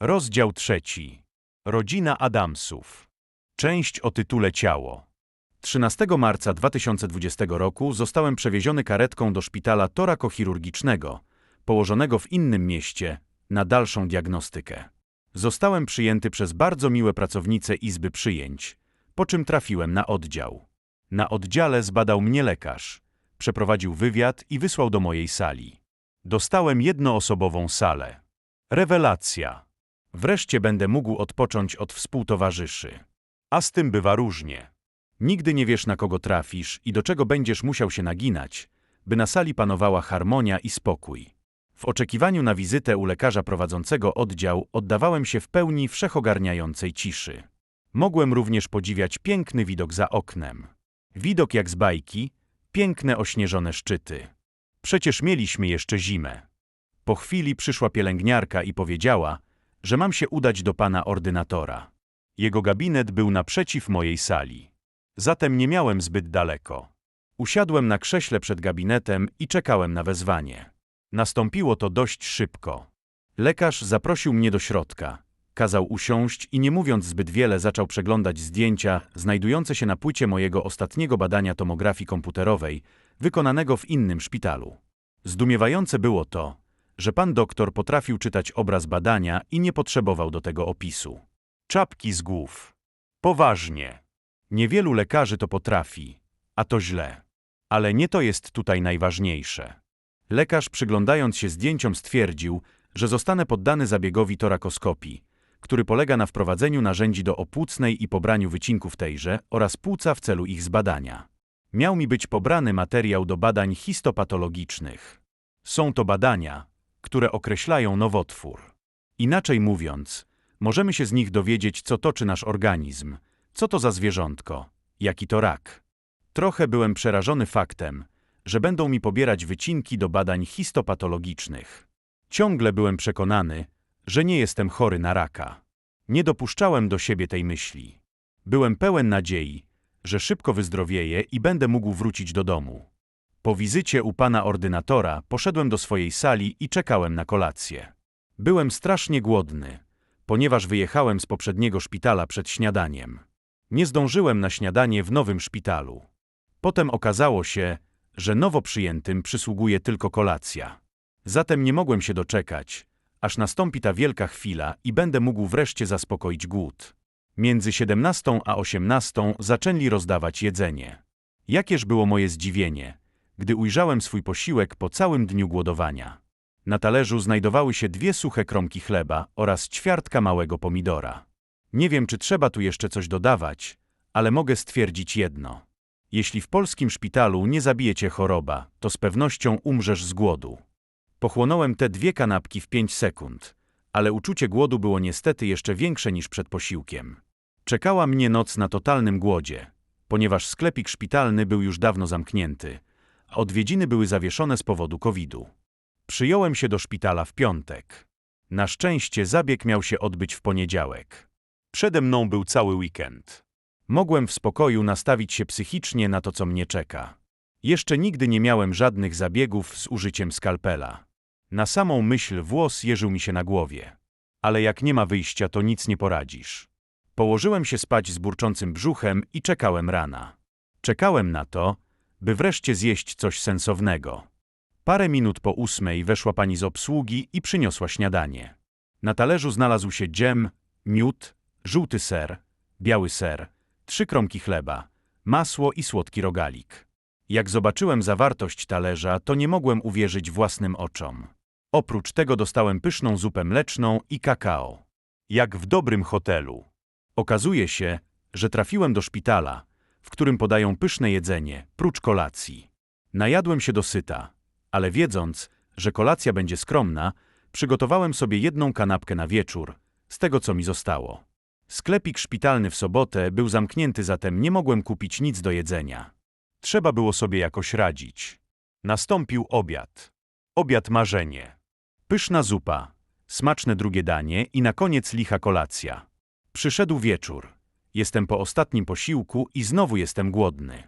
Rozdział trzeci. Rodzina Adamsów. Część o tytule Ciało. 13 marca 2020 roku zostałem przewieziony karetką do szpitala torakochirurgicznego, położonego w innym mieście, na dalszą diagnostykę. Zostałem przyjęty przez bardzo miłe pracownice Izby Przyjęć, po czym trafiłem na oddział. Na oddziale zbadał mnie lekarz, przeprowadził wywiad i wysłał do mojej sali. Dostałem jednoosobową salę. Rewelacja. Wreszcie będę mógł odpocząć od współtowarzyszy. A z tym bywa różnie. Nigdy nie wiesz, na kogo trafisz i do czego będziesz musiał się naginać, by na sali panowała harmonia i spokój. W oczekiwaniu na wizytę u lekarza prowadzącego oddział oddawałem się w pełni wszechogarniającej ciszy. Mogłem również podziwiać piękny widok za oknem. Widok jak z bajki, piękne ośnieżone szczyty. Przecież mieliśmy jeszcze zimę. Po chwili przyszła pielęgniarka i powiedziała, że mam się udać do pana ordynatora. Jego gabinet był naprzeciw mojej sali. Zatem nie miałem zbyt daleko. Usiadłem na krześle przed gabinetem i czekałem na wezwanie. Nastąpiło to dość szybko. Lekarz zaprosił mnie do środka. Kazał usiąść i nie mówiąc zbyt wiele zaczął przeglądać zdjęcia znajdujące się na płycie mojego ostatniego badania tomografii komputerowej, wykonanego w innym szpitalu. Zdumiewające było to, że pan doktor potrafił czytać obraz badania i nie potrzebował do tego opisu. Czapki z głów. Poważnie. Niewielu lekarzy to potrafi, a to źle. Ale nie to jest tutaj najważniejsze. Lekarz przyglądając się zdjęciom stwierdził, że zostanę poddany zabiegowi torakoskopii, który polega na wprowadzeniu narzędzi do opłucnej i pobraniu wycinków tejże oraz płuca w celu ich zbadania. Miał mi być pobrany materiał do badań histopatologicznych. Są to badania, które określają nowotwór. Inaczej mówiąc, możemy się z nich dowiedzieć, co toczy nasz organizm, co to za zwierzątko, jaki to rak. Trochę byłem przerażony faktem, że będą mi pobierać wycinki do badań histopatologicznych. Ciągle byłem przekonany, że nie jestem chory na raka. Nie dopuszczałem do siebie tej myśli. Byłem pełen nadziei, że szybko wyzdrowieję i będę mógł wrócić do domu. Po wizycie u pana ordynatora poszedłem do swojej sali i czekałem na kolację. Byłem strasznie głodny, ponieważ wyjechałem z poprzedniego szpitala przed śniadaniem. Nie zdążyłem na śniadanie w nowym szpitalu. Potem okazało się, że nowo przyjętym przysługuje tylko kolacja. Zatem nie mogłem się doczekać, aż nastąpi ta wielka chwila i będę mógł wreszcie zaspokoić głód. Między 17 a 18 zaczęli rozdawać jedzenie. Jakież było moje zdziwienie, gdy ujrzałem swój posiłek po całym dniu głodowania. Na talerzu znajdowały się dwie suche kromki chleba oraz ćwiartka małego pomidora. Nie wiem, czy trzeba tu jeszcze coś dodawać, ale mogę stwierdzić jedno. Jeśli w polskim szpitalu nie zabije cię choroba, to z pewnością umrzesz z głodu. Pochłonąłem te dwie kanapki w pięć sekund, ale uczucie głodu było niestety jeszcze większe niż przed posiłkiem. Czekała mnie noc na totalnym głodzie, ponieważ sklepik szpitalny był już dawno zamknięty, a odwiedziny były zawieszone z powodu COVID-u. Przyjąłem się do szpitala w piątek. Na szczęście zabieg miał się odbyć w poniedziałek. Przede mną był cały weekend. Mogłem w spokoju nastawić się psychicznie na to, co mnie czeka. Jeszcze nigdy nie miałem żadnych zabiegów z użyciem skalpela. Na samą myśl włos jeżył mi się na głowie. Ale jak nie ma wyjścia, to nic nie poradzisz. Położyłem się spać z burczącym brzuchem i czekałem rana. Czekałem na to, by wreszcie zjeść coś sensownego. Parę minut po ósmej weszła pani z obsługi i przyniosła śniadanie. Na talerzu znalazł się dżem, miód, żółty ser, biały ser, trzy kromki chleba, masło i słodki rogalik. Jak zobaczyłem zawartość talerza, to nie mogłem uwierzyć własnym oczom. Oprócz tego dostałem pyszną zupę mleczną i kakao. Jak w dobrym hotelu. Okazuje się, że trafiłem do szpitala, w którym podają pyszne jedzenie, prócz kolacji. Najadłem się dosyta, ale wiedząc, że kolacja będzie skromna, przygotowałem sobie jedną kanapkę na wieczór, z tego co mi zostało. Sklepik szpitalny w sobotę był zamknięty, zatem nie mogłem kupić nic do jedzenia. Trzeba było sobie jakoś radzić. Nastąpił obiad. Obiad marzenie. Pyszna zupa, smaczne drugie danie i na koniec licha kolacja. Przyszedł wieczór. Jestem po ostatnim posiłku i znowu jestem głodny.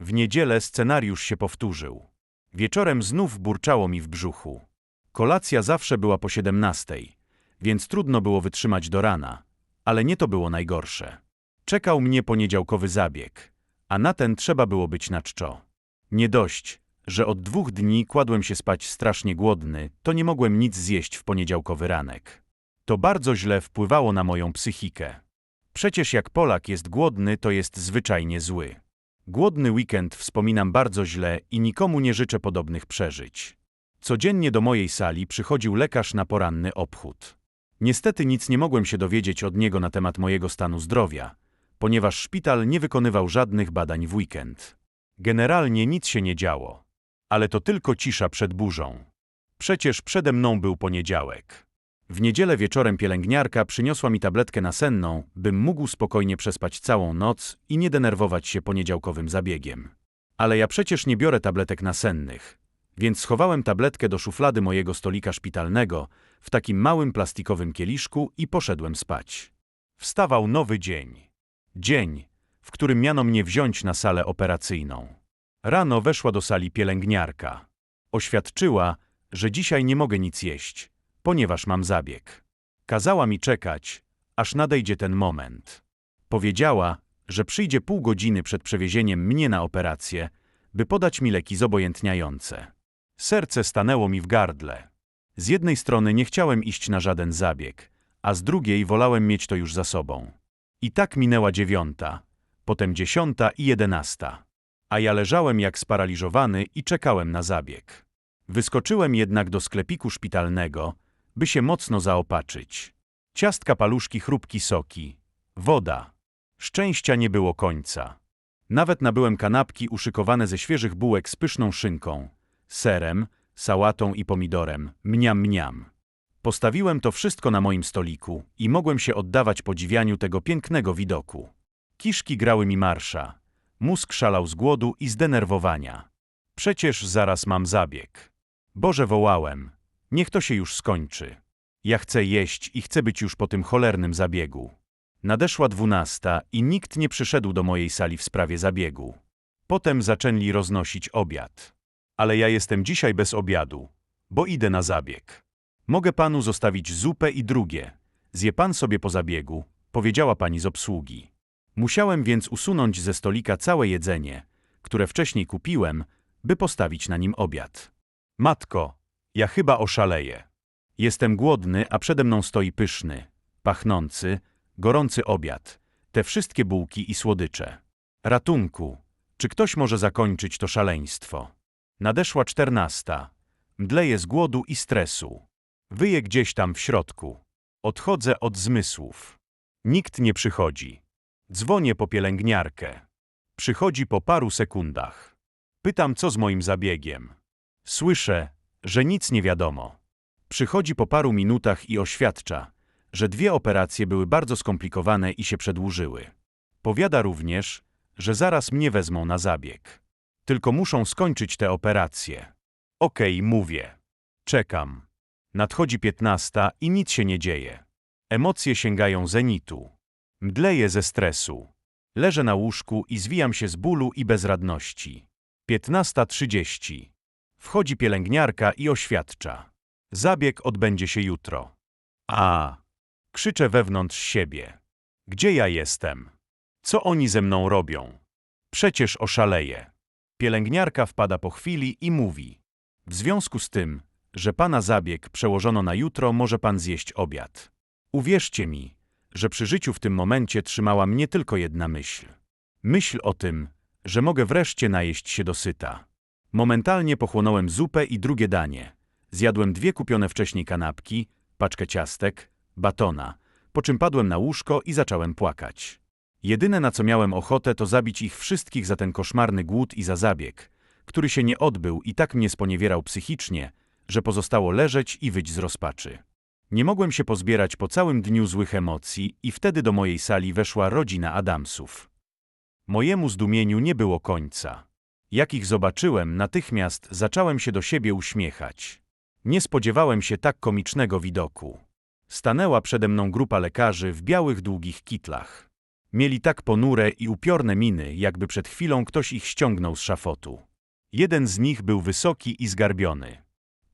W niedzielę scenariusz się powtórzył. Wieczorem znów burczało mi w brzuchu. Kolacja zawsze była po siedemnastej, więc trudno było wytrzymać do rana. Ale nie to było najgorsze. Czekał mnie poniedziałkowy zabieg, a na ten trzeba było być na czczo. Nie dość, że od dwóch dni kładłem się spać strasznie głodny, to nie mogłem nic zjeść w poniedziałkowy ranek. To bardzo źle wpływało na moją psychikę. Przecież jak Polak jest głodny, to jest zwyczajnie zły. Głodny weekend wspominam bardzo źle i nikomu nie życzę podobnych przeżyć. Codziennie do mojej sali przychodził lekarz na poranny obchód. Niestety nic nie mogłem się dowiedzieć od niego na temat mojego stanu zdrowia, ponieważ szpital nie wykonywał żadnych badań w weekend. Generalnie nic się nie działo. Ale to tylko cisza przed burzą. Przecież przede mną był poniedziałek. W niedzielę wieczorem pielęgniarka przyniosła mi tabletkę nasenną, bym mógł spokojnie przespać całą noc i nie denerwować się poniedziałkowym zabiegiem. Ale ja przecież nie biorę tabletek nasennych, więc schowałem tabletkę do szuflady mojego stolika szpitalnego w takim małym plastikowym kieliszku i poszedłem spać. Wstawał nowy dzień. Dzień, w którym miano mnie wziąć na salę operacyjną. Rano weszła do sali pielęgniarka. Oświadczyła, że dzisiaj nie mogę nic jeść, ponieważ mam zabieg. Kazała mi czekać, aż nadejdzie ten moment. Powiedziała, że przyjdzie pół godziny przed przewiezieniem mnie na operację, by podać mi leki zobojętniające. Serce stanęło mi w gardle. Z jednej strony nie chciałem iść na żaden zabieg, a z drugiej wolałem mieć to już za sobą. I tak minęła dziewiąta, potem dziesiąta i jedenasta. A ja leżałem jak sparaliżowany i czekałem na zabieg. Wyskoczyłem jednak do sklepiku szpitalnego, by się mocno zaopatrzyć. Ciastka, paluszki, chrupki, soki. Woda. Szczęścia nie było końca. Nawet nabyłem kanapki uszykowane ze świeżych bułek z pyszną szynką, serem, sałatą i pomidorem. Mniam, mniam. Postawiłem to wszystko na moim stoliku i mogłem się oddawać podziwianiu tego pięknego widoku. Kiszki grały mi marsza. Mózg szalał z głodu i zdenerwowania. Przecież zaraz mam zabieg. Boże wołałem. Niech to się już skończy. Ja chcę jeść i chcę być już po tym cholernym zabiegu. Nadeszła dwunasta i nikt nie przyszedł do mojej sali w sprawie zabiegu. Potem zaczęli roznosić obiad. Ale ja jestem dzisiaj bez obiadu, bo idę na zabieg. Mogę panu zostawić zupę i drugie. Zje pan sobie po zabiegu, powiedziała pani z obsługi. Musiałem więc usunąć ze stolika całe jedzenie, które wcześniej kupiłem, by postawić na nim obiad. Matko, ja chyba oszaleję. Jestem głodny, a przede mną stoi pyszny, pachnący, gorący obiad, te wszystkie bułki i słodycze. Ratunku, czy ktoś może zakończyć to szaleństwo? Nadeszła czternasta. Mdleję z głodu i stresu. Wyję gdzieś tam w środku. Odchodzę od zmysłów. Nikt nie przychodzi. Dzwonię po pielęgniarkę. Przychodzi po paru sekundach. Pytam, co z moim zabiegiem. Słyszę, że nic nie wiadomo. Przychodzi po paru minutach i oświadcza, że dwie operacje były bardzo skomplikowane i się przedłużyły. Powiada również, że zaraz mnie wezmą na zabieg. Tylko muszą skończyć te operacje. Okej, okay, mówię. Czekam. Nadchodzi piętnasta i nic się nie dzieje. Emocje sięgają zenitu. Mdleję ze stresu. Leżę na łóżku i zwijam się z bólu i bezradności. 15.30. Wchodzi pielęgniarka i oświadcza. Zabieg odbędzie się jutro. A. Krzyczę wewnątrz siebie. Gdzie ja jestem? Co oni ze mną robią? Przecież oszaleję. Pielęgniarka wpada po chwili i mówi. W związku z tym, że pana zabieg przełożono na jutro, może pan zjeść obiad. Uwierzcie mi, że przy życiu w tym momencie trzymała mnie tylko jedna myśl. Myśl o tym, że mogę wreszcie najeść się dosyta. Momentalnie pochłonąłem zupę i drugie danie. Zjadłem dwie kupione wcześniej kanapki, paczkę ciastek, batona, po czym padłem na łóżko i zacząłem płakać. Jedyne na co miałem ochotę to zabić ich wszystkich za ten koszmarny głód i za zabieg, który się nie odbył i tak mnie sponiewierał psychicznie, że pozostało leżeć i wyć z rozpaczy. Nie mogłem się pozbierać po całym dniu złych emocji i wtedy do mojej sali weszła rodzina Adamsów. Mojemu zdumieniu nie było końca. Jak ich zobaczyłem, natychmiast zacząłem się do siebie uśmiechać. Nie spodziewałem się tak komicznego widoku. Stanęła przede mną grupa lekarzy w białych, długich kitlach. Mieli tak ponure i upiorne miny, jakby przed chwilą ktoś ich ściągnął z szafotu. Jeden z nich był wysoki i zgarbiony.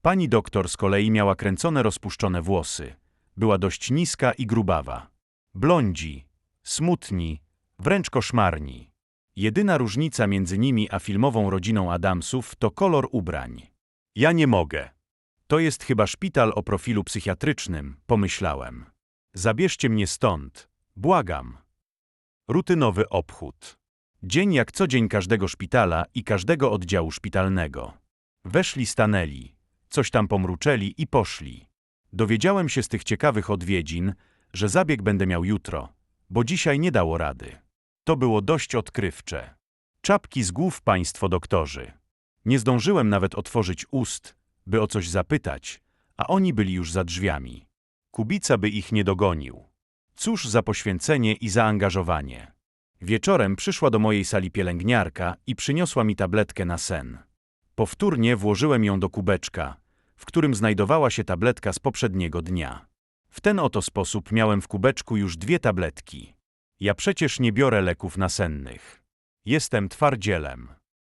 Pani doktor z kolei miała kręcone rozpuszczone włosy, Była dość niska i grubawa. Blondzi, smutni, wręcz koszmarni. Jedyna różnica między nimi a filmową rodziną Adamsów to kolor ubrań. Ja nie mogę. To jest chyba szpital o profilu psychiatrycznym, pomyślałem. Zabierzcie mnie stąd, błagam. Rutynowy obchód. Dzień jak co dzień każdego szpitala i każdego oddziału szpitalnego. Weszli, stanęli, coś tam pomruczeli i poszli. Dowiedziałem się z tych ciekawych odwiedzin, że zabieg będę miał jutro, bo dzisiaj nie dało rady. To było dość odkrywcze. Czapki z głów państwo doktorzy. Nie zdążyłem nawet otworzyć ust, by o coś zapytać, a oni byli już za drzwiami. Kubica by ich nie dogonił. Cóż za poświęcenie i zaangażowanie. Wieczorem przyszła do mojej sali pielęgniarka i przyniosła mi tabletkę na sen. Powtórnie włożyłem ją do kubeczka, w którym znajdowała się tabletka z poprzedniego dnia. W ten oto sposób miałem w kubeczku już dwie tabletki. Ja przecież nie biorę leków nasennych. Jestem twardzielem.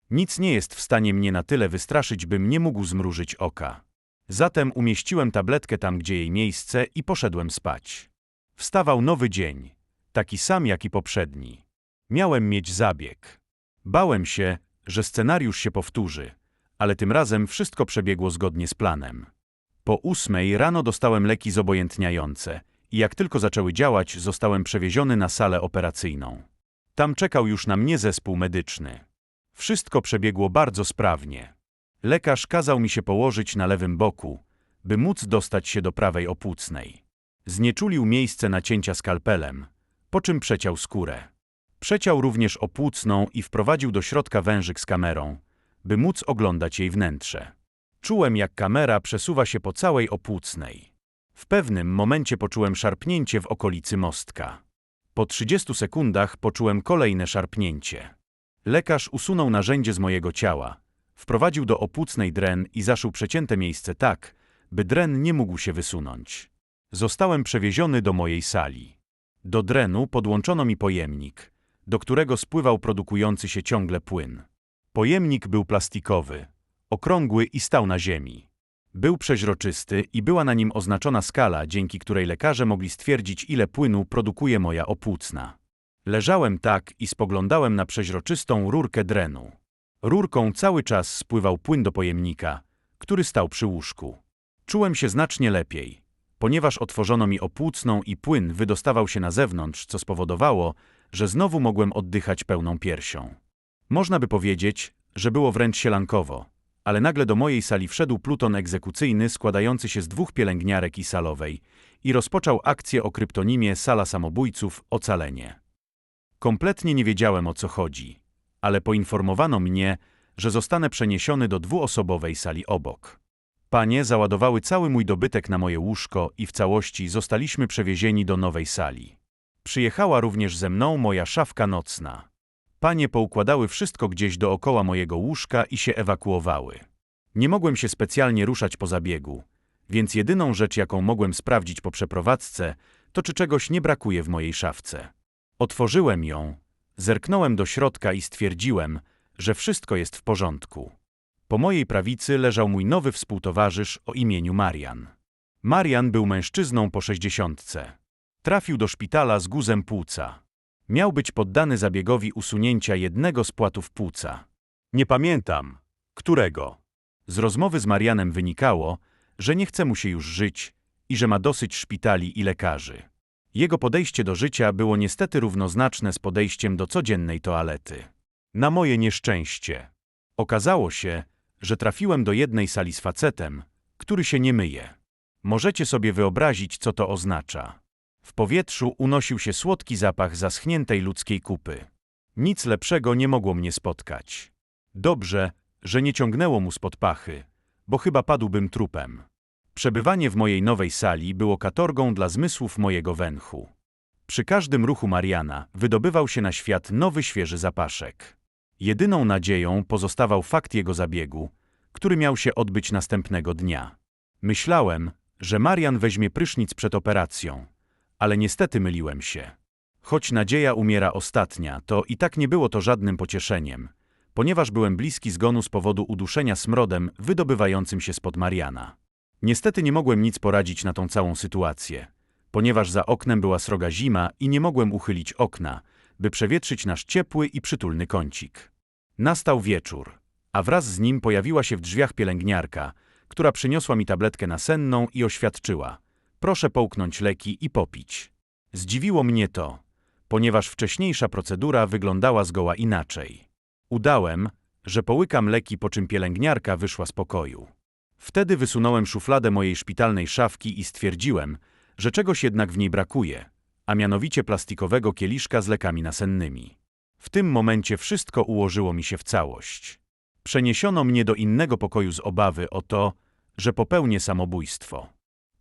Nic nie jest w stanie mnie na tyle wystraszyć, bym nie mógł zmrużyć oka. Zatem umieściłem tabletkę tam, gdzie jej miejsce i poszedłem spać. Wstawał nowy dzień, taki sam jak i poprzedni. Miałem mieć zabieg. Bałem się, że scenariusz się powtórzy, ale tym razem wszystko przebiegło zgodnie z planem. Po ósmej rano dostałem leki zobojętniające i jak tylko zaczęły działać, zostałem przewieziony na salę operacyjną. Tam czekał już na mnie zespół medyczny. Wszystko przebiegło bardzo sprawnie. Lekarz kazał mi się położyć na lewym boku, by móc dostać się do prawej opłucnej. Znieczulił miejsce nacięcia skalpelem, po czym przeciął skórę. Przeciął również opłucną i wprowadził do środka wężyk z kamerą, by móc oglądać jej wnętrze. Czułem, jak kamera przesuwa się po całej opłucnej. W pewnym momencie poczułem szarpnięcie w okolicy mostka. Po 30 sekundach poczułem kolejne szarpnięcie. Lekarz usunął narzędzie z mojego ciała, wprowadził do opłucnej dren i zaszył przecięte miejsce tak, by dren nie mógł się wysunąć. Zostałem przewieziony do mojej sali. Do drenu podłączono mi pojemnik, do którego spływał produkujący się ciągle płyn. Pojemnik był plastikowy, okrągły i stał na ziemi. Był przeźroczysty i była na nim oznaczona skala, dzięki której lekarze mogli stwierdzić, ile płynu produkuje moja opłucna. Leżałem tak i spoglądałem na przeźroczystą rurkę drenu. Rurką cały czas spływał płyn do pojemnika, który stał przy łóżku. Czułem się znacznie lepiej, ponieważ otworzono mi opłucną i płyn wydostawał się na zewnątrz, co spowodowało, że znowu mogłem oddychać pełną piersią. Można by powiedzieć, że było wręcz sielankowo, ale nagle do mojej sali wszedł pluton egzekucyjny składający się z dwóch pielęgniarek i salowej i rozpoczął akcję o kryptonimie Sala Samobójców Ocalenie. Kompletnie nie wiedziałem o co chodzi, ale poinformowano mnie, że zostanę przeniesiony do dwuosobowej sali obok. Panie załadowały cały mój dobytek na moje łóżko i w całości zostaliśmy przewiezieni do nowej sali. Przyjechała również ze mną moja szafka nocna. Panie poukładały wszystko gdzieś dookoła mojego łóżka i się ewakuowały. Nie mogłem się specjalnie ruszać po zabiegu, więc jedyną rzecz, jaką mogłem sprawdzić po przeprowadzce, to czy czegoś nie brakuje w mojej szafce. Otworzyłem ją, zerknąłem do środka i stwierdziłem, że wszystko jest w porządku. Po mojej prawicy leżał mój nowy współtowarzysz o imieniu Marian. Marian był mężczyzną po sześćdziesiątce. Trafił do szpitala z guzem płuca. Miał być poddany zabiegowi usunięcia jednego z płatów płuca. Nie pamiętam, którego. Z rozmowy z Marianem wynikało, że nie chce mu się już żyć i że ma dosyć szpitali i lekarzy. Jego podejście do życia było niestety równoznaczne z podejściem do codziennej toalety. Na moje nieszczęście. Okazało się, że trafiłem do jednej sali z facetem, który się nie myje. Możecie sobie wyobrazić, co to oznacza. W powietrzu unosił się słodki zapach zaschniętej ludzkiej kupy. Nic lepszego nie mogło mnie spotkać. Dobrze, że nie ciągnęło mu spod pachy, bo chyba padłbym trupem. Przebywanie w mojej nowej sali było katorgą dla zmysłów mojego węchu. Przy każdym ruchu Mariana wydobywał się na świat nowy świeży zapaszek. Jedyną nadzieją pozostawał fakt jego zabiegu, który miał się odbyć następnego dnia. Myślałem, że Marian weźmie prysznic przed operacją, ale niestety myliłem się. Choć nadzieja umiera ostatnia, to i tak nie było to żadnym pocieszeniem, ponieważ byłem bliski zgonu z powodu uduszenia smrodem wydobywającym się spod Mariana. Niestety nie mogłem nic poradzić na tą całą sytuację, ponieważ za oknem była sroga zima i nie mogłem uchylić okna, by przewietrzyć nasz ciepły i przytulny kącik. Nastał wieczór, a wraz z nim pojawiła się w drzwiach pielęgniarka, która przyniosła mi tabletkę nasenną i oświadczyła: Proszę połknąć leki i popić. Zdziwiło mnie to, ponieważ wcześniejsza procedura wyglądała zgoła inaczej. Udałem, że połykam leki, po czym pielęgniarka wyszła z pokoju. Wtedy wysunąłem szufladę mojej szpitalnej szafki i stwierdziłem, że czegoś jednak w niej brakuje, a mianowicie plastikowego kieliszka z lekami nasennymi. W tym momencie wszystko ułożyło mi się w całość. Przeniesiono mnie do innego pokoju z obawy o to, że popełnię samobójstwo.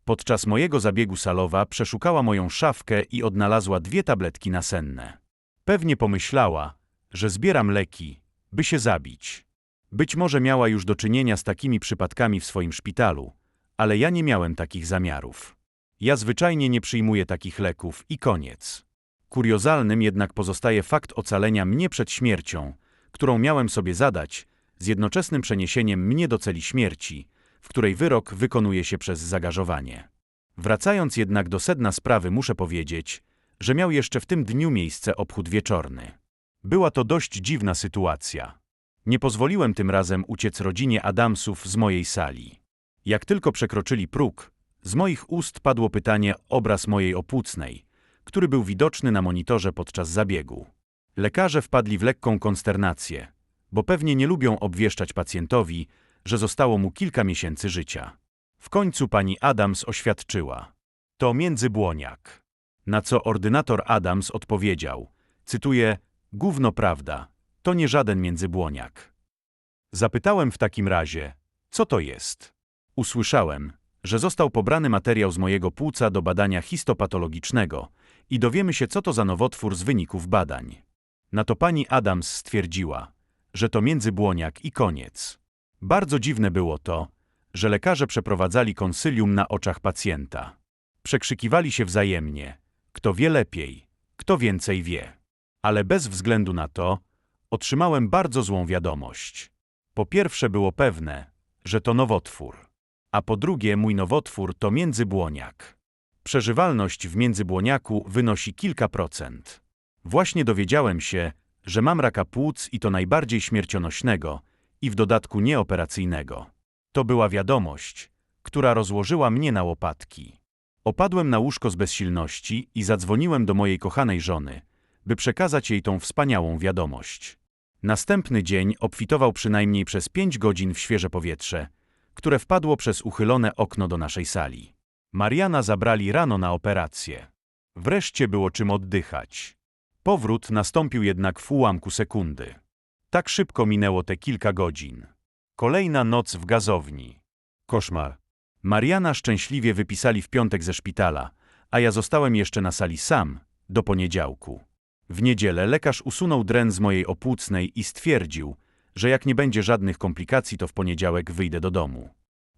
Podczas mojego zabiegu salowa przeszukała moją szafkę i odnalazła dwie tabletki nasenne. Pewnie pomyślała, że zbieram leki, by się zabić. Być może miała już do czynienia z takimi przypadkami w swoim szpitalu, ale ja nie miałem takich zamiarów. Ja zwyczajnie nie przyjmuję takich leków i koniec. Kuriozalnym jednak pozostaje fakt ocalenia mnie przed śmiercią, którą miałem sobie zadać, z jednoczesnym przeniesieniem mnie do celi śmierci, w której wyrok wykonuje się przez zagażowanie. Wracając jednak do sedna sprawy, muszę powiedzieć, że miał jeszcze w tym dniu miejsce obchód wieczorny. Była to dość dziwna sytuacja. Nie pozwoliłem tym razem uciec rodzinie Adamsów z mojej sali. Jak tylko przekroczyli próg, z moich ust padło pytanie obraz mojej opłucnej, który był widoczny na monitorze podczas zabiegu. Lekarze wpadli w lekką konsternację, bo pewnie nie lubią obwieszczać pacjentowi, że zostało mu kilka miesięcy życia. W końcu pani Adams oświadczyła: To międzybłoniak. Na co ordynator Adams odpowiedział: Cytuję: Gówno prawda, to nie żaden międzybłoniak. Zapytałem w takim razie: Co to jest? Usłyszałem, że został pobrany materiał z mojego płuca do badania histopatologicznego i dowiemy się, co to za nowotwór z wyników badań. Na to pani Adams stwierdziła, że to międzybłoniak i koniec. Bardzo dziwne było to, że lekarze przeprowadzali konsylium na oczach pacjenta. Przekrzykiwali się wzajemnie, kto wie lepiej, kto więcej wie. Ale bez względu na to, otrzymałem bardzo złą wiadomość. Po pierwsze było pewne, że to nowotwór, a po drugie mój nowotwór to międzybłoniak. Przeżywalność w międzybłoniaku wynosi kilka procent. Właśnie dowiedziałem się, że mam raka płuc i to najbardziej śmiercionośnego i w dodatku nieoperacyjnego. To była wiadomość, która rozłożyła mnie na łopatki. Opadłem na łóżko z bezsilności i zadzwoniłem do mojej kochanej żony, by przekazać jej tą wspaniałą wiadomość. Następny dzień obfitował przynajmniej przez pięć godzin w świeże powietrze, które wpadło przez uchylone okno do naszej sali. Mariana zabrali rano na operację. Wreszcie było czym oddychać. Powrót nastąpił jednak w ułamku sekundy. Tak szybko minęło te kilka godzin. Kolejna noc w gazowni. Koszmar. Mariana szczęśliwie wypisali w piątek ze szpitala, a ja zostałem jeszcze na sali sam, do poniedziałku. W niedzielę lekarz usunął dren z mojej opłucnej i stwierdził, że jak nie będzie żadnych komplikacji, to w poniedziałek wyjdę do domu.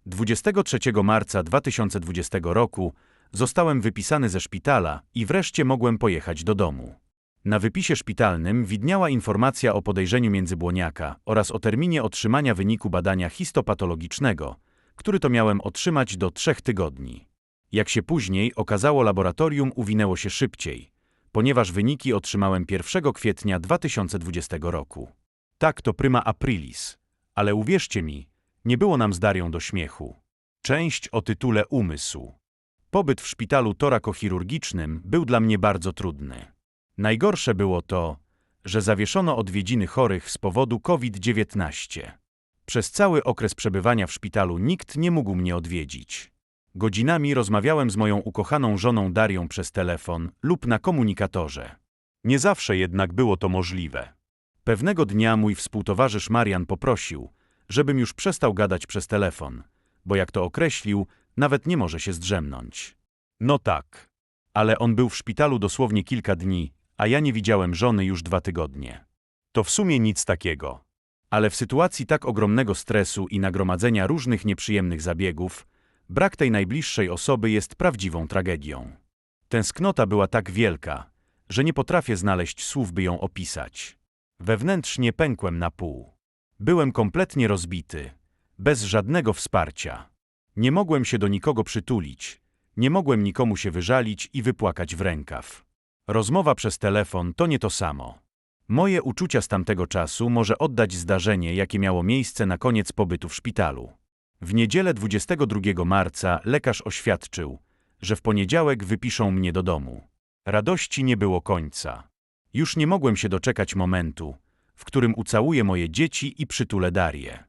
23 marca 2020 roku zostałem wypisany ze szpitala i wreszcie mogłem pojechać do domu. Na wypisie szpitalnym widniała informacja o podejrzeniu międzybłoniaka oraz o terminie otrzymania wyniku badania histopatologicznego, który to miałem otrzymać do trzech tygodni. Jak się później okazało, laboratorium uwinęło się szybciej, ponieważ wyniki otrzymałem 1 kwietnia 2020 roku. Tak to prima aprilis, ale uwierzcie mi, nie było nam z Darią do śmiechu. Część o tytule Umysł. Pobyt w szpitalu torakochirurgicznym był dla mnie bardzo trudny. Najgorsze było to, że zawieszono odwiedziny chorych z powodu COVID-19. Przez cały okres przebywania w szpitalu nikt nie mógł mnie odwiedzić. Godzinami rozmawiałem z moją ukochaną żoną Darią przez telefon lub na komunikatorze. Nie zawsze jednak było to możliwe. Pewnego dnia mój współtowarzysz Marian poprosił, żebym już przestał gadać przez telefon, bo jak to określił, nawet nie może się zdrzemnąć. No tak. Ale on był w szpitalu dosłownie kilka dni, a ja nie widziałem żony już dwa tygodnie. To w sumie nic takiego. Ale w sytuacji tak ogromnego stresu i nagromadzenia różnych nieprzyjemnych zabiegów, brak tej najbliższej osoby jest prawdziwą tragedią. Tęsknota była tak wielka, że nie potrafię znaleźć słów, by ją opisać. Wewnętrznie pękłem na pół. Byłem kompletnie rozbity, bez żadnego wsparcia. Nie mogłem się do nikogo przytulić, Nie mogłem nikomu się wyżalić i wypłakać w rękaw. Rozmowa przez telefon to nie to samo. Moje uczucia z tamtego czasu może oddać zdarzenie, jakie miało miejsce na koniec pobytu w szpitalu. W niedzielę 22 marca lekarz oświadczył, że w poniedziałek wypiszą mnie do domu. Radości nie było końca. Już nie mogłem się doczekać momentu, w którym ucałuję moje dzieci i przytulę Darię.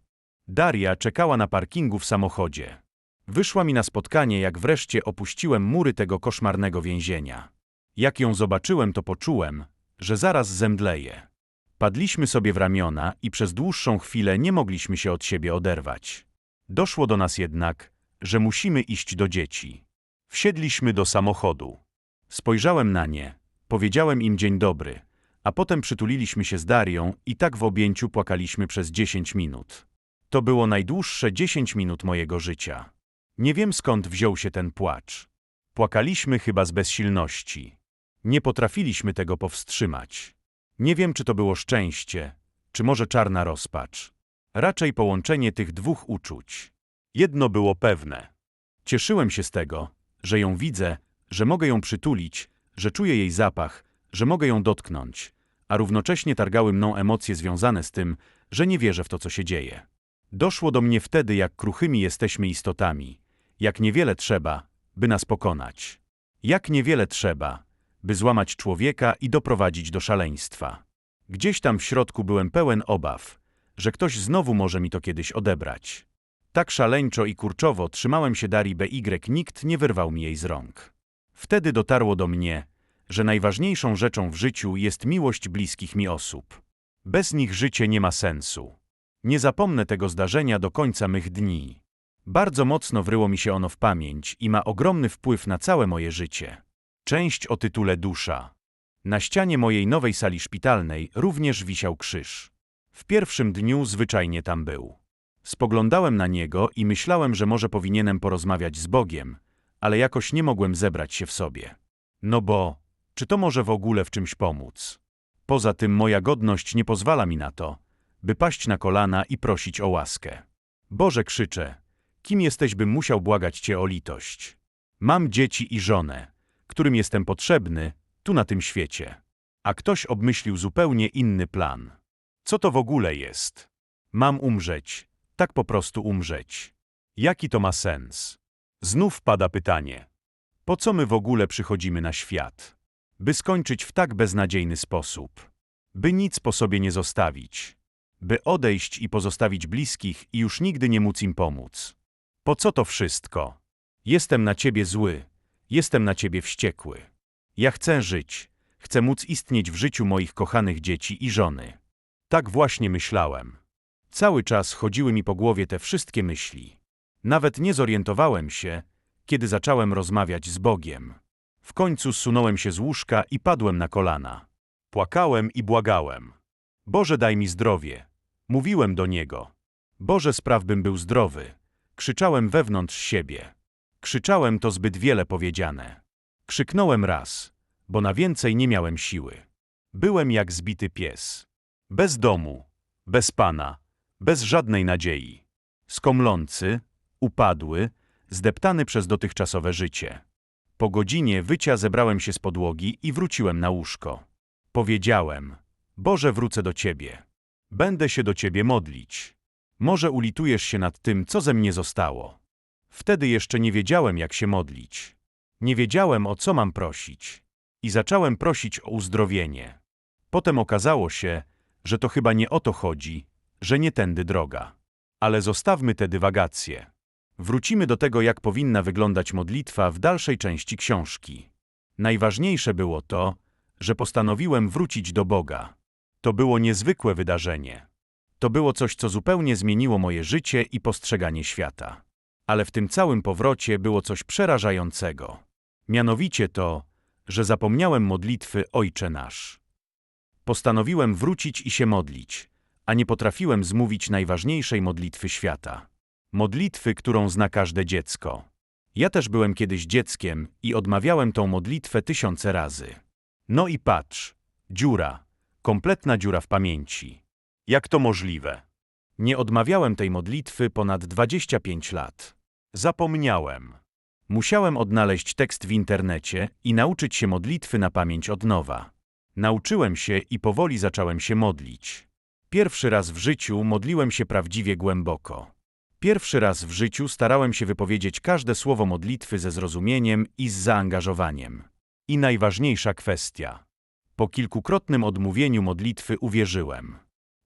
Daria czekała na parkingu w samochodzie. Wyszła mi na spotkanie, jak wreszcie opuściłem mury tego koszmarnego więzienia. Jak ją zobaczyłem, to poczułem, że zaraz zemdleję. Padliśmy sobie w ramiona i przez dłuższą chwilę nie mogliśmy się od siebie oderwać. Doszło do nas jednak, że musimy iść do dzieci. Wsiedliśmy do samochodu. Spojrzałem na nie, powiedziałem im dzień dobry, a potem przytuliliśmy się z Darią i tak w objęciu płakaliśmy przez 10 minut. To było najdłuższe 10 minut mojego życia. Nie wiem skąd wziął się ten płacz. Płakaliśmy chyba z bezsilności. Nie potrafiliśmy tego powstrzymać. Nie wiem, czy to było szczęście, czy może czarna rozpacz. Raczej połączenie tych dwóch uczuć. Jedno było pewne. Cieszyłem się z tego, że ją widzę, że mogę ją przytulić, że czuję jej zapach, że mogę ją dotknąć, a równocześnie targały mną emocje związane z tym, że nie wierzę w to, co się dzieje. Doszło do mnie wtedy, jak kruchymi jesteśmy istotami, jak niewiele trzeba, by nas pokonać. Jak niewiele trzeba, by złamać człowieka i doprowadzić do szaleństwa. Gdzieś tam w środku byłem pełen obaw, że ktoś znowu może mi to kiedyś odebrać. Tak szaleńczo i kurczowo trzymałem się Darii BY, nikt nie wyrwał mi jej z rąk. Wtedy dotarło do mnie, że najważniejszą rzeczą w życiu jest miłość bliskich mi osób. Bez nich życie nie ma sensu. Nie zapomnę tego zdarzenia do końca mych dni. Bardzo mocno wryło mi się ono w pamięć i ma ogromny wpływ na całe moje życie. Część o tytule Dusza. Na ścianie mojej nowej sali szpitalnej również wisiał krzyż. W pierwszym dniu zwyczajnie tam był. Spoglądałem na niego i myślałem, że może powinienem porozmawiać z Bogiem, ale jakoś nie mogłem zebrać się w sobie. No bo, czy to może w ogóle w czymś pomóc? Poza tym moja godność nie pozwala mi na to, by paść na kolana i prosić o łaskę. Boże, krzyczę, kim jesteś, bym musiał błagać Cię o litość? Mam dzieci i żonę, którym jestem potrzebny, tu na tym świecie. A ktoś obmyślił zupełnie inny plan. Co to w ogóle jest? Mam umrzeć, tak po prostu umrzeć. Jaki to ma sens? Znów pada pytanie. Po co my w ogóle przychodzimy na świat? By skończyć w tak beznadziejny sposób. By nic po sobie nie zostawić. By odejść i pozostawić bliskich i już nigdy nie móc im pomóc. Po co to wszystko? Jestem na ciebie zły. Jestem na ciebie wściekły. Ja chcę żyć. Chcę móc istnieć w życiu moich kochanych dzieci i żony. Tak właśnie myślałem. Cały czas chodziły mi po głowie te wszystkie myśli. Nawet nie zorientowałem się, kiedy zacząłem rozmawiać z Bogiem. W końcu zsunąłem się z łóżka i padłem na kolana. Płakałem i błagałem. Boże, daj mi zdrowie. Mówiłem do Niego. Boże, spraw bym był zdrowy. Krzyczałem wewnątrz siebie. Krzyczałem to zbyt wiele powiedziane. Krzyknąłem raz, bo na więcej nie miałem siły. Byłem jak zbity pies. Bez domu, bez Pana, bez żadnej nadziei. Skomlący, upadły, zdeptany przez dotychczasowe życie. Po godzinie wycia zebrałem się z podłogi i wróciłem na łóżko. Powiedziałem, Boże wrócę do Ciebie. Będę się do Ciebie modlić. Może ulitujesz się nad tym, co ze mnie zostało. Wtedy jeszcze nie wiedziałem, jak się modlić. Nie wiedziałem, o co mam prosić. I zacząłem prosić o uzdrowienie. Potem okazało się, że to chyba nie o to chodzi, że nie tędy droga. Ale zostawmy te dywagacje. Wrócimy do tego, jak powinna wyglądać modlitwa w dalszej części książki. Najważniejsze było to, że postanowiłem wrócić do Boga. To było niezwykłe wydarzenie. To było coś, co zupełnie zmieniło moje życie i postrzeganie świata. Ale w tym całym powrocie było coś przerażającego. Mianowicie to, że zapomniałem modlitwy Ojcze Nasz. Postanowiłem wrócić i się modlić, a nie potrafiłem zmówić najważniejszej modlitwy świata. Modlitwy, którą zna każde dziecko. Ja też byłem kiedyś dzieckiem i odmawiałem tą modlitwę tysiące razy. No i patrz, dziura, kompletna dziura w pamięci. Jak to możliwe? Nie odmawiałem tej modlitwy ponad 25 lat. Zapomniałem. Musiałem odnaleźć tekst w internecie i nauczyć się modlitwy na pamięć od nowa. Nauczyłem się i powoli zacząłem się modlić. Pierwszy raz w życiu modliłem się prawdziwie głęboko. Pierwszy raz w życiu starałem się wypowiedzieć każde słowo modlitwy ze zrozumieniem i z zaangażowaniem. I najważniejsza kwestia. Po kilkukrotnym odmówieniu modlitwy uwierzyłem.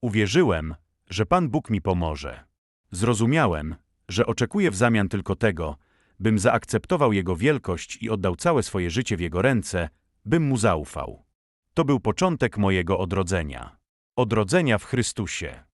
Uwierzyłem, że Pan Bóg mi pomoże. Zrozumiałem, że oczekuję w zamian tylko tego, bym zaakceptował Jego wielkość i oddał całe swoje życie w Jego ręce, bym Mu zaufał. To był początek mojego odrodzenia. Odrodzenia w Chrystusie.